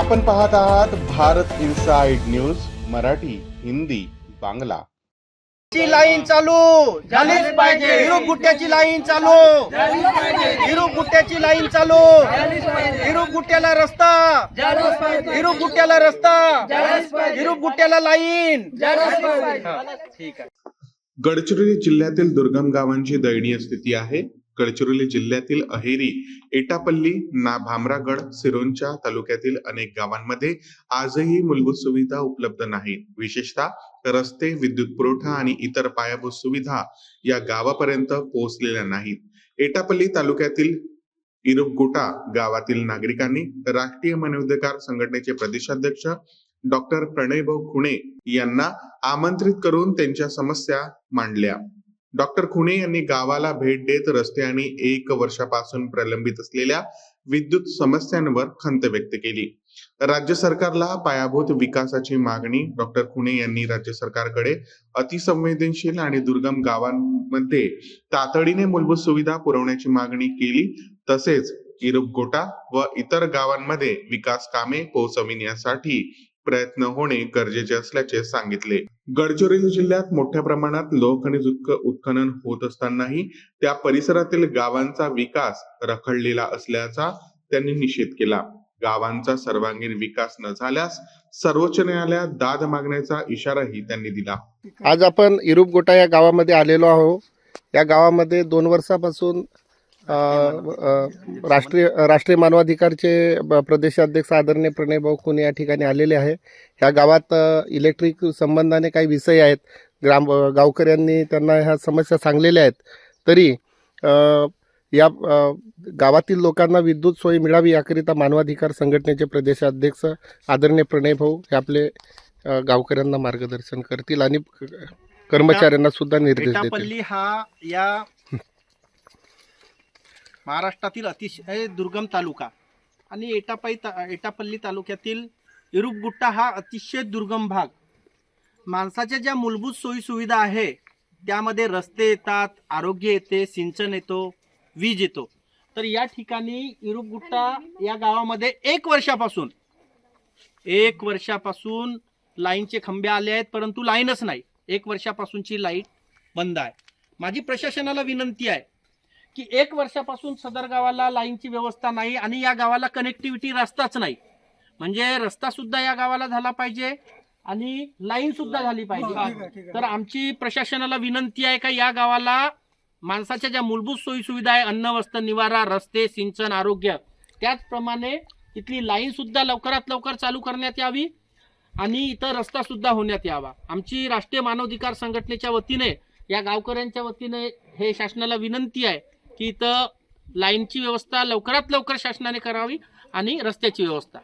आपण पाहत आहात भारत इनसाइड न्यूज मराठी हिंदी बांगला. ची लाईन चालू. झालीच पाहिजे. हिरू गुट्ट्याची लाईन चालू. हिरू गुट्ट्याची लाईन चालू. हिरू गुट्ट्याला रस्ता. हिरू गुट्ट्याला रस्ता. हिरू गुट्ट्याला लाईन. ठीक आहे. गडचिरोली जिल्ह्यातील दुर्गम गावांची दयनीय स्थिती आहे. गडचिरोली जिल्ह्यातील अहेरी एटापल्ली ना भामरागड सिरोंच्या तालुक्यातील अनेक गावांमध्ये आजही मूलभूत सुविधा उपलब्ध नाहीत. विशेषतः रस्ते विद्युत पुरवठा आणि इतर पायाभूत सुविधा या गावापर्यंत पोहोचलेल्या नाहीत. एटापल्ली तालुक्यातील इरुपगुटा गावातील नागरिकांनी राष्ट्रीय मानवाधिकार संघटनेचे प्रदेशाध्यक्ष डॉक्टर प्रणयभाऊ खुणे यांना आमंत्रित करून त्यांच्या समस्या मांडल्या. डॉक्टर खुणे यांनी गावाला भेट देत रस्ते आणि एक वर्षापासून प्रलंबित असलेल्या विद्युत समस्यांवर खंत व्यक्त केली. राज्य सरकारला पायाभूत विकासाची मागणी डॉक्टर खुणे यांनी राज्य सरकारकडे अतिसंवेदनशील आणि दुर्गम गावांमध्ये तातडीने मूलभूत सुविधा पुरवण्याची मागणी केली. तसेच इरुपगोटा व इतर गावांमध्ये विकास कामे पोहोचविण्यासाठी प्रयत्न होणे गरजेचे असल्याचे सांगितले. गडचिरोली जिल्ह्यात मोठ्या प्रमाणात लोहखनिज उत्ख- उत्खनन होत असतानाही त्या परिसरातील गावांचा विकास रखडलेला असल्याचा त्यांनी निषेध केला. गावांचा सर्वांगीण विकास न झाल्यास सर्वोच्च न्यायालयात दाद मागण्याचा इशाराही त्यांनी दिला. आज आपण इरुपगोटा या गावामध्ये आलेलो आहोत. या गावामध्ये दोन वर्षापासून राष्ट्रीय राष्ट्रीय मानवाधिकारचे प्रदेशाध्यक्ष आदरणीय प्रणयभाऊ खुने या ठिकाणी आलेले आहे. ह्या गावात इलेक्ट्रिक संबंधाने काही विषय आहेत. ग्राम गावकऱ्यांनी त्यांना ह्या समस्या सांगलेल्या आहेत. तरी या गावातील लोकांना विद्युत सोयी मिळावी याकरिता मानवाधिकार संघटनेचे प्रदेशाध्यक्ष आदरणीय प्रणयभाऊ हे आपले गावकऱ्यांना मार्गदर्शन करतील आणि कर्मचाऱ्यांना सुद्धा निर्देश देतील. हा या महाराष्ट्रातील अतिशय दुर्गम तालुका आणि एटापाई ता एटापल्ली तालुक्यातील इरुपगुट्टा हा अतिशय दुर्गम भाग. माणसाच्या ज्या मूलभूत सोयीसुविधा आहे त्यामध्ये रस्ते येतात आरोग्य येते सिंचन येतो वीज येतो. तर या ठिकाणी इरुपगुट्टा या गावामध्ये एक वर्षापासून एक वर्षापासून लाईनचे खंबे आले आहेत परंतु लाईनच नाही. एक वर्षापासूनची लाइट बंद आहे. माझी प्रशासनाला विनंती आहे की एक वर्षापासून सदर गावाला लाईनची व्यवस्था नाही आणि या गावाला कनेक्टिव्हिटी रस्ताच नाही. म्हणजे रस्ता सुद्धा या गावाला झाला पाहिजे आणि लाईन सुद्धा झाली पाहिजे. तर आमची प्रशासनाला विनंती आहे का या गावाला माणसाच्या ज्या मूलभूत सोयी सुविधा आहे अन्न वस्त्र निवारा रस्ते सिंचन आरोग्य त्याचप्रमाणे इथली लाईन सुद्धा लवकरात लवकर चालू करण्यात यावी आणि इथं रस्ता सुद्धा होण्यात यावा. आमची राष्ट्रीय मानवाधिकार संघटनेच्या वतीने या गावकऱ्यांच्या वतीने हे शासनाला विनंती आहे की इथं लाईनची व्यवस्था लवकरात लवकर शासनाने करावी आणि रस्त्याची व्यवस्था.